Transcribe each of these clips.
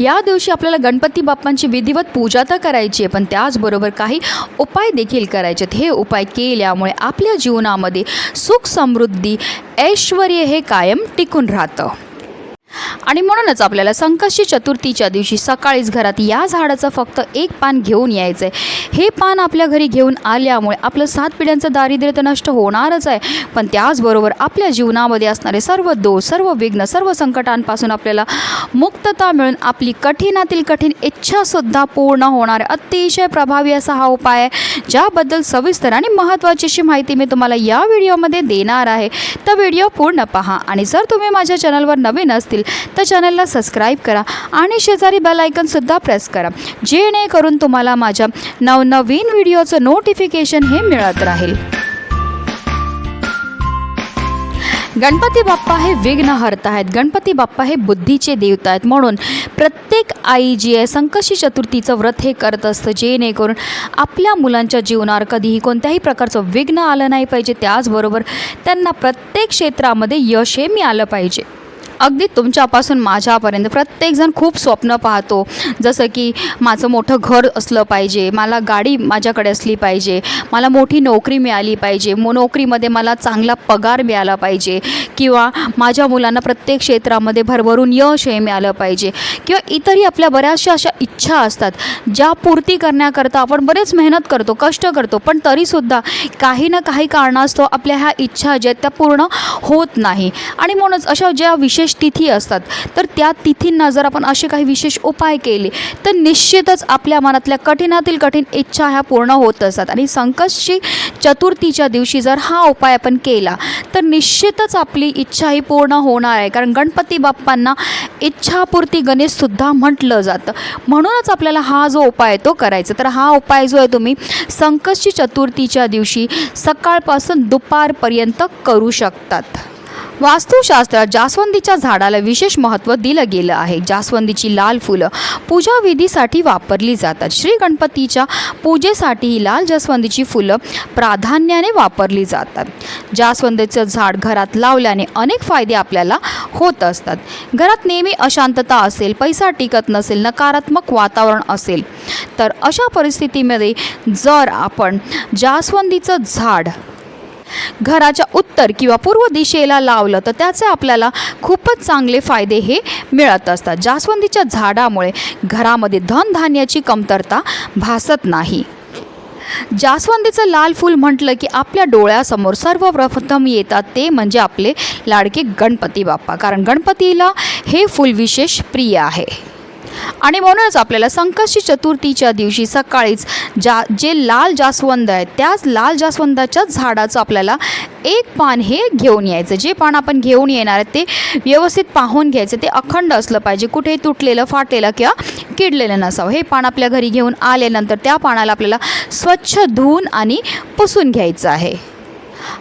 या दिवशी आपल्याला गणपती बाप्पांची विधिवत पूजा तर करायची आहे पण त्याचबरोबर काही उपाय देखील करायचे आहेत. हे उपाय केल्यामुळे आपल्या जीवनामध्ये सुख समृद्धी ऐश्वर हे कायम टिकून राहतं. आणि म्हणूनच आपल्याला संकष्टी चतुर्थीच्या दिवशी सकाळीच घरात या झाडाचं फक्त एक पान घेऊन यायचं आहे हे पान आपल्या घरी घेऊन आल्यामुळे आपलं सात पिढ्यांचं दारिद्र्य तर नष्ट होणारच आहे. पण त्याचबरोबर आपल्या जीवनामध्ये असणारे सर्व दोष सर्व विघ्न सर्व संकटांपासून आपल्याला मुक्तता मिळून आपली कठीणातील कठीण इच्छासुद्धा पूर्ण होणार अतिशय प्रभावी असा हा उपाय आहे ज्याबद्दल सविस्तर आणि महत्त्वाची अशी माहिती मी तुम्हाला या व्हिडिओमध्ये देणार आहे. तर व्हिडिओ पूर्ण पहा आणि जर तुम्ही माझ्या चॅनलवर नवीन असतील तर चॅनलला सबस्क्राईब करा आणि शेजारी बेल आयकनसुद्धा प्रेस करा. जेणेकरून तुम्हाला माझ्या नवनवीन व्हिडिओचं नोटिफिकेशन हे मिळत राहील. गणपती बाप्पा हे विघ्न हरत आहेत. गणपती बाप्पा हे बुद्धीचे देवता आहेत. म्हणून प्रत्येक आई जी आहे संकष्टी चतुर्थीचं व्रत हे करत असतं. जेणेकरून आपल्या मुलांच्या जीवनावर कधीही कोणत्याही प्रकारचं विघ्न आलं नाही पाहिजे. त्याचबरोबर त्यांना प्रत्येक क्षेत्रामध्ये यश हे मिळालं पाहिजे. अगदी तुमच्यापासून माझ्यापर्यंत. प्रत्येकजण खूप स्वप्न पाहतो. जसं की माझं मोठं घर असलं पाहिजे मला गाडी माझ्याकडे असली पाहिजे मला मोठी नोकरी मिळाली पाहिजे मो नोकरीमध्ये मला चांगला पगार मिळाला पाहिजे किंवा माझ्या मुलांना प्रत्येक क्षेत्रामध्ये भरभरून यश हे मिळालं पाहिजे किंवा इतरही आपल्या बऱ्याचशा अशा इच्छा असतात ज्या पूर्ती करण्याकरता आपण बरेच मेहनत करतो कष्ट करतो पण तरीसुद्धा काही ना काही कारणास्तव आपल्या ह्या इच्छा ज्या त्या पूर्ण होत नाही. आणि म्हणूनच अशा ज्या विशेष तिथी असतात. तर त्या तिथींना जर आपण असे काही विशेष उपाय केले तर निश्चितच आपल्या मनातल्या कठीणातील कठीण इच्छा ह्या पूर्ण होत असतात. आणि संकष्टी चतुर्थीच्या दिवशी जर हा उपाय आपण केला तर निश्चितच आपली इच्छा ही पूर्ण होणार आहे. कारण गणपती बाप्पांना इच्छापूर्ती गणेशसुद्धा म्हटलं जातं. म्हणूनच आपल्याला हा जो उपाय आहे तो करायचा. तर हा उपाय जो आहे तुम्ही संकष्टी चतुर्थीच्या दिवशी सकाळपासून दुपारपर्यंत करू शकतात. वास्तुशास्त्रात जास्वंदीच्या झाडाला विशेष महत्त्व दिलं गेलं आहे. जास्वंदीची लाल फुलं पूजाविधीसाठी वापरली जातात. श्री गणपतीच्या पूजेसाठी ही लाल जास्वंदीची फुलं प्राधान्याने वापरली जातात. जास्वंदीचं झाड घरात लावल्याने अनेक फायदे आपल्याला होत असतात. घरात नेहमी अशांतता असेल पैसा टिकत नसेल नकारात्मक वातावरण असेल तर अशा परिस्थितीमध्ये जर आपण जास्वंदीचं झाड घराच्या उत्तर किंवा पूर्व दिशेला लावलं तर त्याचे आपल्याला खूपच चांगले फायदे हे मिळत असतात. जास्वंदीच्या झाडामुळे घरामध्ये धनधान्याची कमतरता भासत नाही. जास्वंदीचं लाल फूल म्हटलं की आपल्या डोळ्यासमोर सर्वप्रथम येतात. ते म्हणजे आपले लाडके गणपती बाप्पा. कारण गणपतीला हे फूल विशेष प्रिय आहे. आणि म्हणूनच आपल्याला संकष्टी चतुर्थीच्या दिवशी सकाळीच जा जे लाल जास्वंद आहे त्याच लाल जास्वंदाच्या झाडाचं आपल्याला एक पान हे घेऊन यायचं. जे पान आपण घेऊन येणार आहे ते व्यवस्थित पाहून घ्यायचं. ते अखंड असलं पाहिजे. कुठे तुटलेलं फाटलेलं किंवा किडलेलं नसावं. हे पान आपल्या घरी घेऊन आल्यानंतर त्या पानाला आपल्याला स्वच्छ धुवून आणि पुसून घ्यायचं आहे.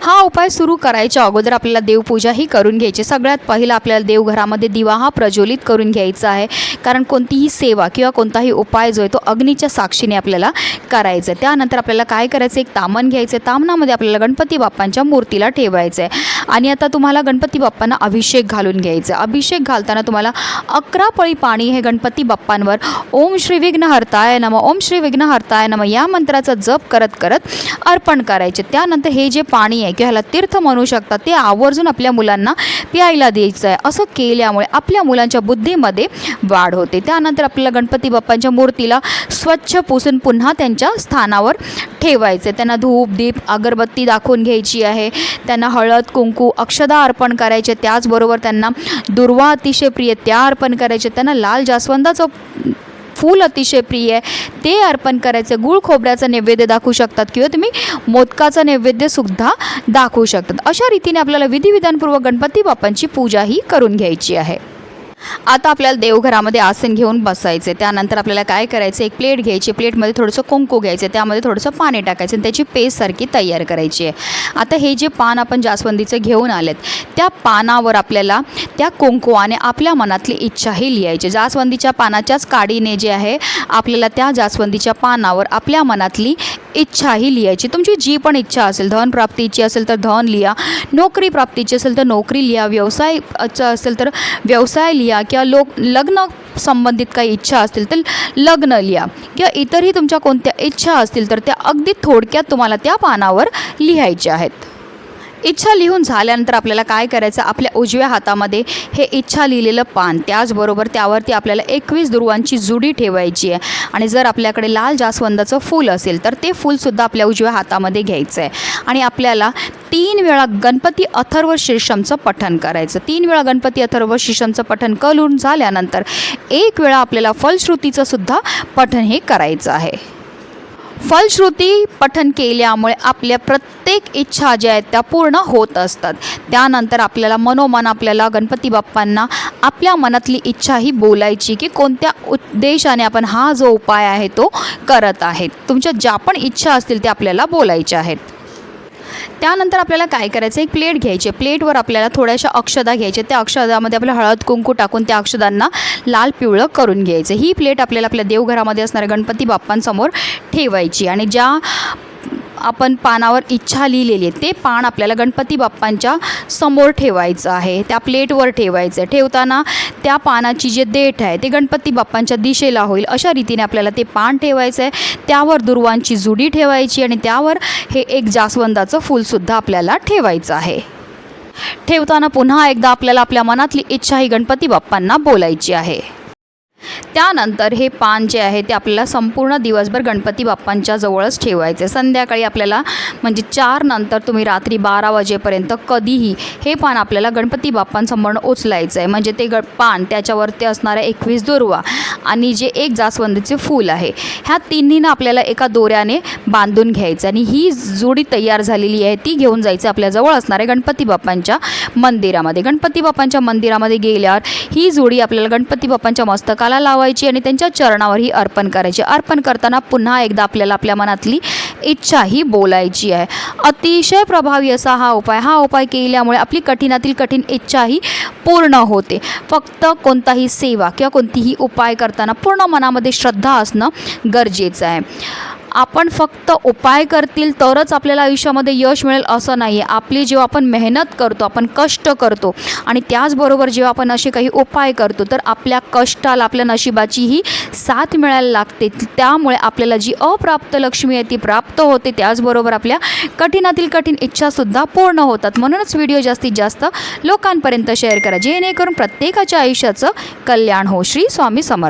हा उपाय सुरू करायच्या अगोदर आपल्याला देवपूजा ही करून घ्यायची. सगळ्यात पहिलं आपल्याला देवघरामध्ये दिवा हा प्रज्वलित करून घ्यायचा आहे. कारण कोणतीही सेवा किंवा कोणताही उपाय जो आहे तो अग्नीच्या साक्षीने आपल्याला करायचा आहे त्यानंतर आपल्याला काय करायचं? एक तामण घ्यायचं आहे तामणामध्ये आपल्याला गणपती बाप्पांच्या मूर्तीला ठेवायचं आहे आणि आता तुम्हाला गणपती बाप्पांना अभिषेक घालून घ्यायचा आहे अभिषेक घालताना तुम्हाला अकरा पळी पाणी हे गणपती बाप्पांवर ओम श्री विघ्नहर्ताय नम ओम श्री विघ्नहर्ताय नम या मंत्राचा जप करत करत अर्पण करायचे. त्यानंतर हे जे पाणी आहे किंवा ह्याला तीर्थ म्हणू शकतात. ते आवर्जून आपल्या मुलांना प्यायला द्यायचं आहे. असं केल्यामुळे आपल्या मुलांच्या बुद्धीमध्ये वाढ होते. त्यानंतर आपल्याला गणपती बाप्पांच्या मूर्तीला स्वच्छ पुसून पुन्हा त्यांच्या स्थानावर ठेवायचं आहे. त्यांना धूप दीप अगरबत्ती दाखवून घ्यायची आहे. त्यांना हळद कुंकू अक्षदा अर्पण करायचे. त्याचबरोबर त्यांना दुर्वा अतिशय प्रिय त्या अर्पण करायचे. त्यांना लाल जास्वंदाचं फूल अतिशय प्रिय आहे. ते अर्पण करायचं गुळ खोबऱ्याचं नैवेद्य दाखवू शकतात किंवा तुम्ही मोदकाचं नैवेद्यसुद्धा दाखवू शकतात. अशा रीतीने आपल्याला विधिविधानपूर्वक गणपती बाप्पांची पूजा ही करून घ्यायची आहे. आता आपल्याला देवघरामध्ये आसन घेऊन बसायचे त्यानंतर आपल्याला काय करायचं एक प्लेट घ्यायची. प्लेटमध्ये थोडंसं कुंकू घ्यायचं. त्यामध्ये थोडंसं पाणी टाकायचं आणि त्याची पेस्टसारखी तयार करायची आहे. आता हे जे पान आपण जास्वंदीचं घेऊन आलेत त्या पानावर आपल्याला त्या कुंकुवाने आपल्या मनातली इच्छाही लिहायची. जास्वंदीच्या पानाच्याच काडीने जे आहे आपल्याला त्या जास्वंदीच्या पानावर आपल्या मनातली इच्छाही लिहायची. तुमची जी पण इच्छा असेल धन प्राप्तीची असेल तर धन लिहा. नोकरी प्राप्तीची असेल तर नोकरी लिहा. व्यवसायचं असेल तर व्यवसाय लिहा. लिहा किंवा लोक लग्न संबंधित काही इच्छा असतील तर लग्न लिहा किंवा इतरही तुमच्या कोणत्या इच्छा असतील तर त्या अगदी थोडक्यात तुम्हाला त्या पानावर लिहायच्या आहेत. इच्छा लिहून झाल्यानंतर आपल्याला काय करायचं? आपल्या उजव्या हातामध्ये हे इच्छा लिहिलेलं पान. त्याचबरोबर त्यावरती आपल्याला एकवीस दुर्वांची जुडी ठेवायची आहे. आणि जर आपल्याकडे लाल जास्वंदाचं फूल असेल तर ते फूलसुद्धा आपल्या उजव्या हातामध्ये घ्यायचं आहे आणि आपल्याला तीन वेळा गणपती अथर्व शीर्षमचं पठण करायचं. तीन वेळा गणपती अथर्व शीर्षमचं पठण करून झाल्यानंतर एक वेळा आपल्याला फलश्रुतीचं सुद्धा पठण हे करायचं आहे. फलश्रुती पठन केल्यामुळे आपल्या प्रत्येक इच्छा ज्या आहेत त्या पूर्ण होत असतात. त्यानंतर आपल्याला मनोमन आपल्याला गणपती बाप्पांना आपल्या मनातली इच्छा ही बोलायची की कोणत्या उद्देशाने आपण हा जो उपाय आहे तो करत आहेत. तुमच्या ज्या पण इच्छा असतील त्या आपल्याला बोलायच्या आहेत. त्यानंतर आपल्याला काय करायचं? एक प्लेट घ्यायची. प्लेटवर आपल्याला थोड्याशा अक्षदा घ्यायच्या. त्या अक्षदामध्ये आपलं हळद कुंकू टाकून त्या अक्षदांना लाल पिवळं करून घ्यायचं. ही प्लेट आपल्याला आपल्या देवघरामध्ये असणाऱ्या गणपती बाप्पांसमोर ठेवायची आणि ज्या आपण पानावर इच्छा लिहिलेली आहे. ते पान आपल्याला गणपती बाप्पांच्या समोर ठेवायचं आहे. त्या प्लेटवर ठेवायचं आहे. ठेवताना त्या पानाची जे देठ आहे ते गणपती बाप्पांच्या दिशेला होईल. अशा रीतीने आपल्याला ते पान ठेवायचं आहे. त्यावर दुर्वांची जुडी ठेवायची आणि त्यावर हे एक जास्वंदाचं फूलसुद्धा आपल्याला ठेवायचं आहे. ठेवताना पुन्हा एकदा आपल्याला आपल्या मनातली इच्छा ही गणपती बाप्पांना बोलायची आहे. त्यानंतर हे पान जे आहे ते आपल्याला संपूर्ण दिवसभर गणपती बाप्पांच्या जवळच ठेवायचे. संध्याकाळी आपल्याला म्हणजे चार नंतर तुम्ही रात्री बारा वाजेपर्यंत कधीही हे पान आपल्याला गणपती बाप्पांसमोर उचलायचं आहे म्हणजे ते ग पान त्याच्यावरती असणाऱ्या एकवीस दुर्वा आणि जे एक जास्वंदीचे फूल आहे ह्या तिन्हीनं आपल्याला एका दोऱ्याने बांधून घ्यायचं आणि ही जोडी तयार झालेली आहे ती घेऊन जायचं आपल्याजवळ असणाऱ्या गणपती बाप्पांच्या मंदिरामध्ये. गणपती बाप्पांच्या मंदिरामध्ये गेल्यावर ही जोडी आपल्याला गणपती बाप्पांच्या मस्तकाला लावायची आणि त्यांच्या चरणावर ही अर्पण करायची. अर्पण करताना पुन्हा एकदा आपल्याला आपल्या मनातली इच्छा ही बोलायची आहे. अतिशय प्रभावी असा हा उपाय. हा उपाय केल्यामुळे आपली कठीणातील कठीण इच्छा ही पूर्ण होते. फक्त कोणताही सेवा किंवा कोणतीही उपाय करताना पूर्ण मनामध्ये श्रद्धा असणं गरजेचं आहे. आपण फक्त उपाय करतील तरच आपल्याला आयुष्यामध्ये यश मिळेल असं नाही. आहे आपली जेव्हा आपण मेहनत करतो आपण कष्ट करतो आणि त्याचबरोबर जेव्हा आपण असे काही उपाय करतो तर आपल्या कष्टाला आपल्या नशिबाची ही साथ मिळायला लागते. त्यामुळे आपल्याला जी अप्राप्त लक्ष्मी आहे ती प्राप्त होते. त्याचबरोबर आपल्या कठीणातील कठीण इच्छासुद्धा पूर्ण होतात. म्हणूनच व्हिडिओ जास्तीत जास्त लोकांपर्यंत शेअर करा. जेणेकरून प्रत्येकाच्या आयुष्याचं कल्याण हो. श्री स्वामी समर्थ.